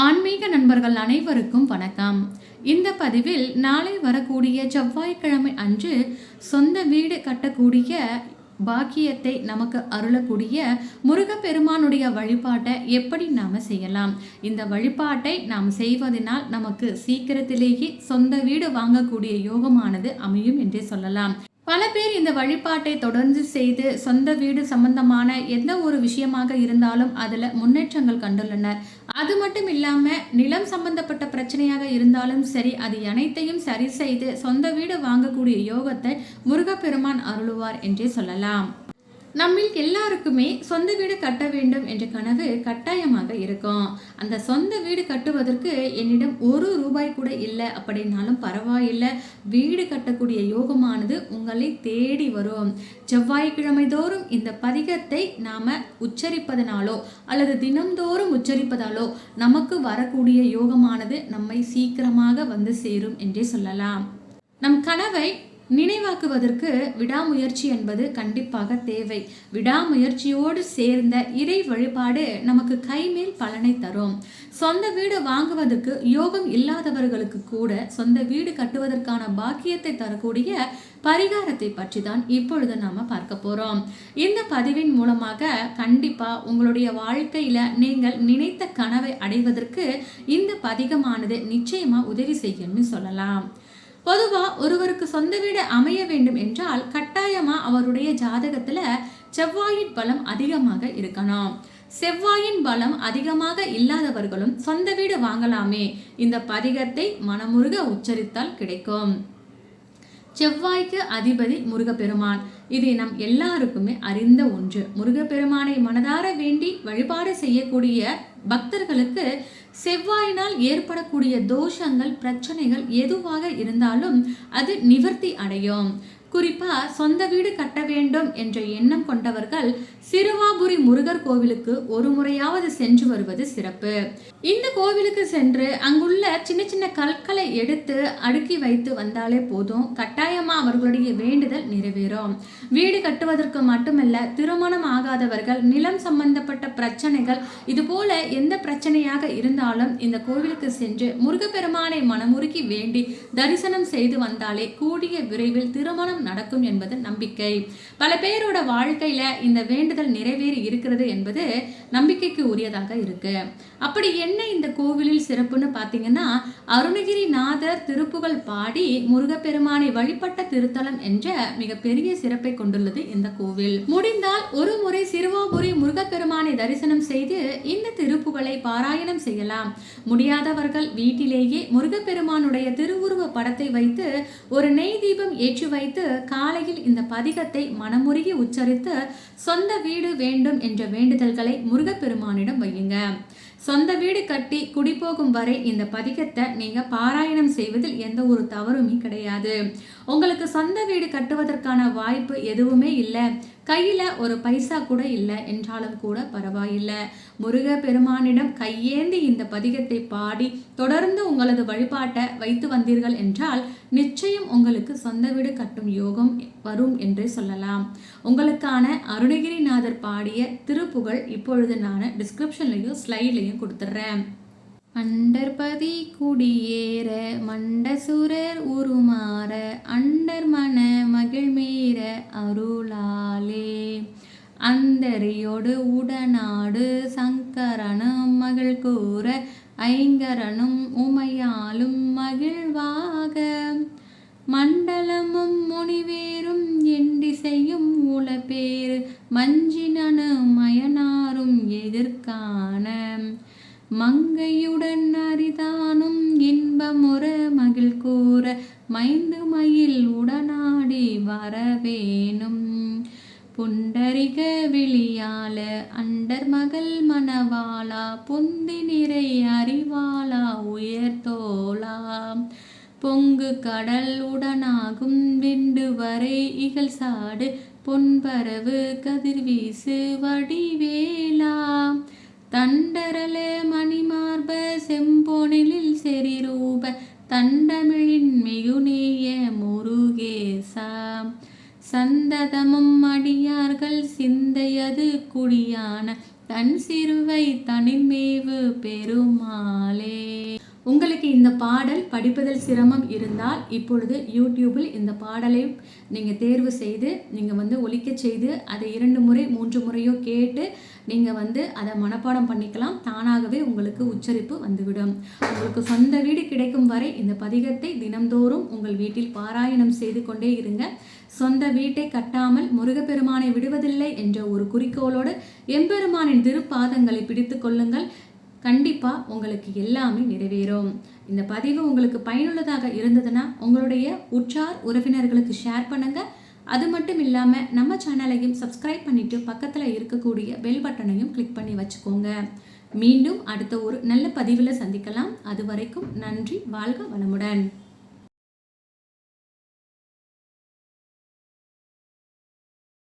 ஆன்மீக நண்பர்கள் அனைவருக்கும் வணக்கம். இந்த பதிவில் நாளை வரக்கூடிய செவ்வாய்க்கிழமை அன்று சொந்த வீடு கட்டக்கூடிய பாக்கியத்தை நமக்கு அருளக்கூடிய முருகப்பெருமானுடைய வழிபாட்டை எப்படி நாம் செய்யலாம்? இந்த வழிபாட்டை நாம் செய்வதனால் நமக்கு சீக்கிரத்திலேயே சொந்த வீடு வாங்கக்கூடிய யோகமானது அமையும் என்றே சொல்லலாம். பல பேர் இந்த வழிபாட்டை தொடர்ந்து செய்து சொந்த வீடு சம்பந்தமான எந்த ஒரு விஷயமாக இருந்தாலும் அதில் முன்னேற்றங்கள் கண்டுள்ளனர். அது மட்டும் இல்லாமல் நிலம் சம்பந்தப்பட்ட பிரச்சனையாக இருந்தாலும் சரி அது அனைத்தையும் சரி செய்து சொந்த வீடு வாங்கக்கூடிய யோகத்தை முருகப்பெருமான் அருளுவார் என்றே சொல்லலாம். நம்மில் எல்லாருக்குமே சொந்த வீடு கட்ட வேண்டும் என்ற கனவு கட்டாயமாக இருக்கும். அந்த சொந்த வீடு கட்டுவதற்கு என்னிடம் ஒரு ரூபாய் கூட இல்லை அப்படின்னாலும் பரவாயில்லை. வீடு கட்டக்கூடிய யோகமானது உங்களை தேடி வரும். செவ்வாய்க்கிழமை தோறும் இந்த பதிகத்தை நாம உச்சரிப்பதனாலோ அல்லது தினம்தோறும் உச்சரிப்பதாலோ நமக்கு வரக்கூடிய யோகமானது நம்மை சீக்கிரமாக வந்து சேரும் என்றே சொல்லலாம். நம் கனவை நினைவாக்குவதற்கு விடாமுயற்சி என்பது கண்டிப்பாக தேவை. விடாமுயற்சியோடு சேர்ந்த இறை வழிபாடு நமக்கு கைமேல் பலனை தரும். சொந்த வீடு வாங்குவதற்கு யோகம் இல்லாதவர்களுக்கு கூட சொந்த வீடு கட்டுவதற்கான பாக்கியத்தை தரக்கூடிய பரிகாரத்தை பற்றி தான் இப்பொழுது நாம பார்க்க போறோம். இந்த பதிவின் மூலமாக கண்டிப்பா உங்களுடைய வாழ்க்கையில நீங்கள் நினைத்த கனவை அடைவதற்கு இந்த பதிகமானது நிச்சயமா உதவி செய்யும்னு சொல்லலாம். பொதுவாக ஒருவருக்கு சொந்த வீடு அமைய வேண்டும் என்றால் கட்டாயமாக அவருடைய ஜாதகத்தில் செவ்வாயின் பலம் அதிகமாக இருக்கணும். செவ்வாயின் பலம் அதிகமாக இல்லாதவர்களும் சொந்த வீடு வாங்கலாமே. இந்த பதிகத்தை மனமுருக உச்சரித்தால் கிடைக்கும். செவ்வாய்க்கு அதிபதி முருகப்பெருமான். இது நம் எல்லாருக்குமே அறிந்த ஒன்று. முருகப்பெருமானை மனதார வேண்டி வழிபாடு செய்யக்கூடிய பக்தர்களுக்கு செவ்வாயினால் ஏற்படக்கூடிய தோஷங்கள் பிரச்சனைகள் எதுவாக இருந்தாலும் அது நிவர்த்தி அடையும். குறிப்பா சொந்த வீடு கட்ட வேண்டும் என்ற எண்ணம் கொண்டவர்கள் சிறுவாபுரி முருகர் கோவிலுக்கு ஒரு முறையாவது சென்று வருவது சிறப்பு. இந்த கோவிலுக்கு சென்று அங்குள்ள சின்ன சின்ன கற்களை எடுத்து அடுக்கி வைத்து வந்தாலே போதும். கட்டாயமா அவர்களுடைய வேண்டுதல் நிறைவேறும். வீடு கட்டுவதற்கு மட்டுமல்ல திருமணம் ஆகாதவர்கள் நிலம் சம்பந்தப்பட்ட பிரச்சனைகள் இது போல எந்த பிரச்சனையாக இருந்தாலும் இந்த கோவிலுக்கு சென்று முருகப்பெருமானை மனமுருகி வேண்டி தரிசனம் செய்து வந்தாலே கூடிய விரைவில் திருமணம் நடக்கும் என்பது நம்பிக்கை. பல பேரோட வாழ்க்கையில இந்த வேண்டுதல் நிறைவேறி இருக்கிறது என்பது நம்பிக்கைக்கு உரியதாக இருக்கு. அப்படி என்ன இந்த கோவிலில் சிறப்புன்னு பார்த்தீங்கன்னா அருணகிரிநாதர் திருப்புகள் பாடி முருகப்பெருமானை வழிபட்ட திருத்தலம் என்ற மிகப்பெரிய சிறப்பை கொண்டுள்ளது இந்த கோவில். முடிந்தால் ஒரு முறை சிறுவாபுரி முருகப்பெருமானை தரிசனம் செய்து இந்த திருப்புகளை பாராயணம் செய்யலாம். முடியாதவர்கள் வீட்டிலேயே முருகப்பெருமானுடைய திருவுருவ படத்தை வைத்து ஒரு நெய் தீபம் ஏற்றி வைத்து காலையில் இந்த பதிகத்தை மனமுருகி உச்சரித்து சொந்த வீடு வேண்டும் என்ற வேண்டுதல்களை முருகப்பெருமானிடம் வையுங்க. சொந்த வீடு கட்டி குடிபோகும் வரை இந்த பதிகத்தை நீங்கள் பாராயணம் செய்வதில் எந்த ஒரு தவறுமே கிடையாது. உங்களுக்கு சொந்த வீடு கட்டுவதற்கான வாய்ப்பு எதுவுமே இல்லை. கையில் ஒரு பைசா கூட இல்லை. என்றாலும் கூட பரவாயில்லை. முருக பெருமானிடம் கையேந்தி இந்த பதிகத்தை பாடி தொடர்ந்து உங்களது வழிபாட்டை வைத்து வந்தீர்கள் என்றால் நிச்சயம் உங்களுக்கு சொந்த வீடு கட்டும் யோகம் வரும் என்றே சொல்லலாம். உங்களுக்கான அருணகிரிநாதர் பாடிய திருப்புகழ் இப்பொழுது நான் டிஸ்கிரிப்ஷன்லையும் ஸ்லைட்லையும் கொடுத்துட்றேன் அண்டர்பதி குடியேற மண்டசுரர் உருமாற அண்டர் மன மகிழ்மீற அருளாலே. அந்தரியோடு உடனாடு சங்கரனும் மகள் கூற ஐங்கரனும் உமையாலும் மகிழ்வாக மண்டலமும் முனிவேரும் எண்டிசையும் உளப்பேறு மஞ்சினனும் மயனாரும் எதிர்கான மங்கையுடன் அரிதானும் இன்பமுற மகிழ் கூற மைந்து மயில் உடனாடி வரவேணும். புண்டரிக விழியால அண்டர் மகள் மணவாளா பொந்தி நிறை அறிவாளா உயர்தோளா பொங்கு கடல் உடனாகும் விண்டு வரை இகழ் சாடு பொன்பரவு கதிர்வீசு வடிவேலா. தண்டரல மணிமார்ப செம்பொனிலில் செறிரூப தண்டமிழின் மிகுநேய முருகேசா சந்ததமும் அடியார்கள் சிந்தையது குடியான தன் சிறுவை தனிமேவு பெருமாளே. உங்களுக்கு இந்த பாடல் படிப்பதில் சிரமம் இருந்தால் இப்பொழுது யூடியூபில் இந்த பாடலை நீங்கள் தேர்வு செய்து நீங்கள் வந்து ஒலிக்க செய்து அதை இரண்டு முறை மூன்று முறையோ கேட்டு நீங்கள் வந்து அதை மனப்பாடம் பண்ணிக்கலாம். தானாகவே உங்களுக்கு உச்சரிப்பு வந்துவிடும். உங்களுக்கு சொந்த வீடு கிடைக்கும் வரை இந்த பதிகத்தை தினம்தோறும் உங்கள் வீட்டில் பாராயணம் செய்து கொண்டே இருங்க. சொந்த வீட்டை கட்டாமல் முருகப்பெருமானை விடுவதில்லை என்ற ஒரு குறிக்கோளோடு எம்பெருமானின் திருப்பாதங்களை பிடித்து கொள்ளுங்கள். கண்டிப்பாக உங்களுக்கு எல்லாமே நிறைவேறும். இந்த பதிவு உங்களுக்கு பயனுள்ளதாக இருந்ததுன்னா உங்களுடைய உற்றார் உறவினர்களுக்கு ஷேர் பண்ணுங்கள் அது மட்டும் இல்லாமல் நம்ம சேனலையும் சப்ஸ்கிரைப் பண்ணிவிட்டு பக்கத்தில் இருக்கக்கூடிய பெல் பட்டனையும் கிளிக் பண்ணி வச்சுக்கோங்க. மீண்டும் அடுத்த ஒரு நல்ல பதிவில் சந்திக்கலாம். அது வரைக்கும் நன்றி வாழ்க வளமுடன்.